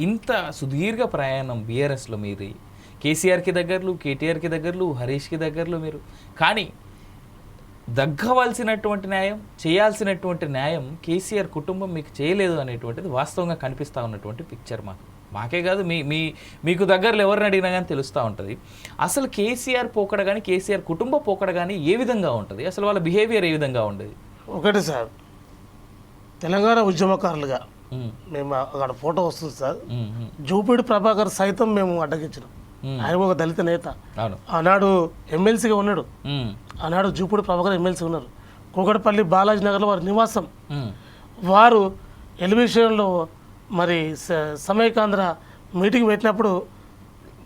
ఇంత సుదీర్ఘ ప్రయాణం బీఆర్ఎస్లో మీది. కేసీఆర్కి దగ్గరలు కేటీఆర్కి దగ్గరలు హరీష్కి దగ్గరలు మీరు. కానీ దగ్గవలసినటువంటి న్యాయం చేయాల్సినటువంటి న్యాయం కేసీఆర్ కుటుంబం మీకు చేయలేదు అనేటువంటిది వాస్తవంగా కనిపిస్తూ ఉన్నటువంటి పిక్చర్ మాకు. మాకే కాదు మీ మీ మీకు దగ్గరలో ఎవరిని అడిగినా కానీ తెలుస్తూ ఉంటుంది. అసలు కేసీఆర్ పోకడ కానీ కేసీఆర్ కుటుంబ పోకడ కానీ ఏ విధంగా ఉంటుంది? అసలు వాళ్ళ బిహేవియర్ ఏ విధంగా ఉండేది? ఒకటి సార్ తెలంగాణ ఉద్యమకారులుగా మేము అక్కడ ఫోటో వస్తుంది సార్. ఉమ్, ఉమ్, జూపిడి ప్రభాకర్ సైతం మేము అడ్డగించినాం. ఆయన ఒక దళిత నేత. ఆనాడు ఎమ్మెల్సీగా ఉన్నాడు. ఆనాడు జూపూడి ప్రభాకర్ ఎమ్మెల్సీ ఉన్నారు. కూకట్పల్లి బాలాజీ నగర్లో వారి నివాసం. వారు ఎలివేషన్లో మరి స- సమైకాంధ్ర మీటింగ్ పెట్టినప్పుడు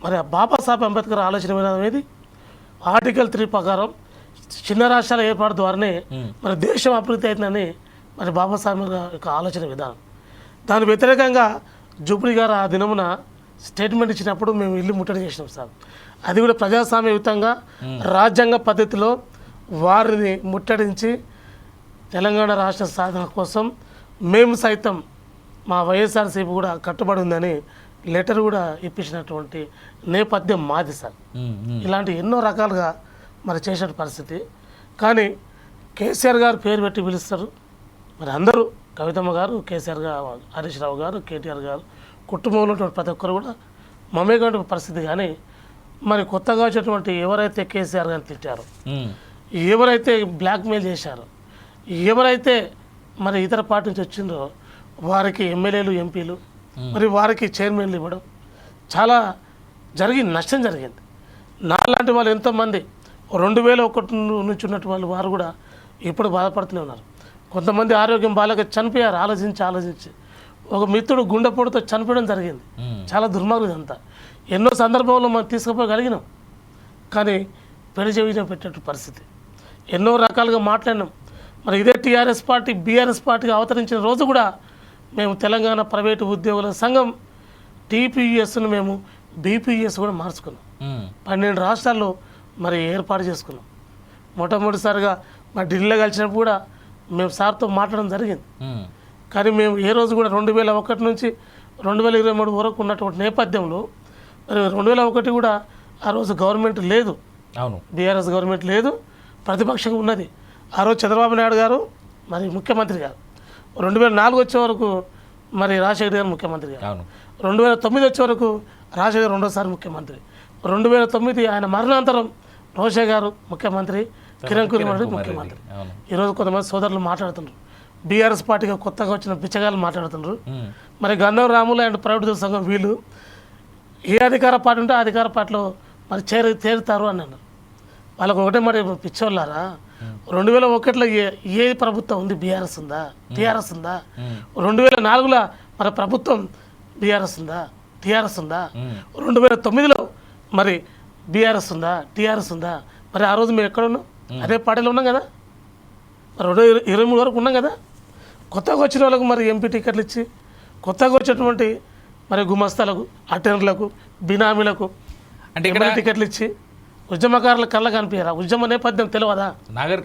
మరి బాబాసాహెబ్ అంబేద్కర్ ఆలోచన విధానం ఏది ఆర్టికల్ త్రీ ప్రకారం చిన్న రాష్ట్రాల ఏర్పాటు ద్వారానే మరి దేశం అభివృద్ధి అవుతుందని మరి బాబాసాహెబ్ యొక్క ఆలోచన విధానం. దాని వ్యతిరేకంగా జూపిడి గారు ఆ దినమున స్టేట్మెంట్ ఇచ్చినప్పుడు మేము ఇల్లు ముట్టడి చేసినాం సార్. అది కూడా ప్రజాస్వామ్యయుతంగా రాజ్యాంగ పద్ధతిలో వారిని ముట్టడించి తెలంగాణ రాష్ట్ర సాధన కోసం మేము సైతం మా వైఎస్ఆర్సీపీ కూడా కట్టుబడి ఉందని లెటర్ కూడా ఇప్పించినటువంటి నేపథ్యం మాది సార్. ఇలాంటి ఎన్నో రకాలుగా మరి చేసిన పరిస్థితి. కానీ కేసీఆర్ గారు పేరు పెట్టి పిలుస్తారు. మరి అందరూ కవితమ్మ గారు కేసీఆర్ గారు హరీష్ రావు గారు కేటీఆర్ గారు కుటుంబంలో ఉన్నటువంటి ప్రతి ఒక్కరు కూడా మమేటువంటి పరిస్థితి కానీ మరి కొత్తగా వచ్చినటువంటి ఎవరైతే కేసీఆర్ గారిని తిట్టారో ఎవరైతే బ్లాక్మెయిల్ చేశారో ఎవరైతే మరి ఇతర పార్టీ నుంచి వచ్చిందో వారికి ఎమ్మెల్యేలు ఎంపీలు మరి వారికి చైర్మన్లు ఇవ్వడం చాలా జరిగింది నష్టం జరిగింది. నాలాంటి వాళ్ళు ఎంతోమంది రెండు వేల ఒకటి నుంచి ఉన్నటువంటి వాళ్ళు వారు కూడా ఇప్పుడు బాధపడుతూనే ఉన్నారు. కొంతమంది ఆరోగ్యం బాగాలేక చనిపోయారు ఆలోచించి ఆలోచించి. ఒక మిత్రుడు గుండెపోటుతో చనిపోవడం జరిగింది. చాలా దుర్మార్గం ఇదంతా. ఎన్నో సందర్భంలో మనం తీసుకుపోగలిగినాం. కానీ పెళ్ళి జీవితం పెట్టినట్టు పరిస్థితి. ఎన్నో రకాలుగా మాట్లాడినాం. మరి ఇదే టీఆర్ఎస్ పార్టీ బీఆర్ఎస్ పార్టీగా అవతరించిన రోజు కూడా మేము తెలంగాణ ప్రైవేటు ఉద్యోగుల సంఘం టీపీఎస్ను మేము బీపీఎస్ కూడా మార్చుకున్నాం. పన్నెండు రాష్ట్రాల్లో మరి ఏర్పాటు చేసుకున్నాం. మొట్టమొదటిసారిగా మా ఢిల్లీలో కలిసినప్పుడు కూడా మేము సార్తో మాట్లాడడం జరిగింది. కానీ మేము ఏ రోజు కూడా రెండు వేల ఒకటి నుంచి రెండు వేల ఇరవై మూడు వరకు ఉన్నటువంటి నేపథ్యంలో మరి రెండు వేల ఒకటి కూడా ఆ రోజు గవర్నమెంట్ లేదు. అవును. బీఆర్ఎస్ గవర్నమెంట్ లేదు. ప్రతిపక్షం ఉన్నది. ఆ రోజు చంద్రబాబు నాయుడు గారు మరి ముఖ్యమంత్రి గారు. రెండు వేల నాలుగు వచ్చే వరకు మరి రాజశేఖర్ గారు ముఖ్యమంత్రి గారు. అవును. రెండు వేల తొమ్మిది వచ్చే వరకు రాజశేఖర్ రెండోసారి ముఖ్యమంత్రి. రెండు వేల తొమ్మిది ఆయన మరణాంతరం రోషే గారు ముఖ్యమంత్రి. కిరణ్ కుమార్ రెడ్డి ముఖ్యమంత్రి. ఈరోజు కొంతమంది సోదరులు మాట్లాడుతున్నారు బీఆర్ఎస్ పార్టీగా కొత్తగా వచ్చిన బిచ్చగాళ్ళు మాట్లాడుతున్నారు మరి గంధం రాములు అండ్ ప్రైవేట్ సంఘం వీళ్ళు ఏ అధికార పార్టీ ఉంటే ఆ అధికార పార్టీలో మరి చేరు చేరుతారు అని అన్నారు. వాళ్ళకు ఒకటే మరి పిచ్చోళ్ళారా? రెండు వేల ఒకటిలో ఏ ఏ ప్రభుత్వం ఉంది? బీఆర్ఎస్ ఉందా? టీఆర్ఎస్ ఉందా? రెండు వేల నాలుగులో మన ప్రభుత్వం బీఆర్ఎస్ ఉందా? టీఆర్ఎస్ ఉందా? రెండు వేల తొమ్మిదిలో మరి బీఆర్ఎస్ ఉందా? టీఆర్ఎస్ ఉందా? మరి ఆ రోజు మేము ఎక్కడ ఉన్నాం? అదే పార్టీలో ఉన్నాం కదా? మరి రెండు ఇరవై మూడు వరకు ఉన్నాం కదా? కొత్తగా వచ్చిన వాళ్ళకు మరి ఎంపీ టికెట్లు ఇచ్చి కొత్తగా వచ్చినటువంటి మరి గుమస్తాలకు అటెండర్లకు బినామీలకు అంటే టికెట్లు ఇచ్చి ఉద్యమకారుల కళ్ళ కనిపించారా? ఉద్యమ నేపథ్యం తెలియదా నాగర్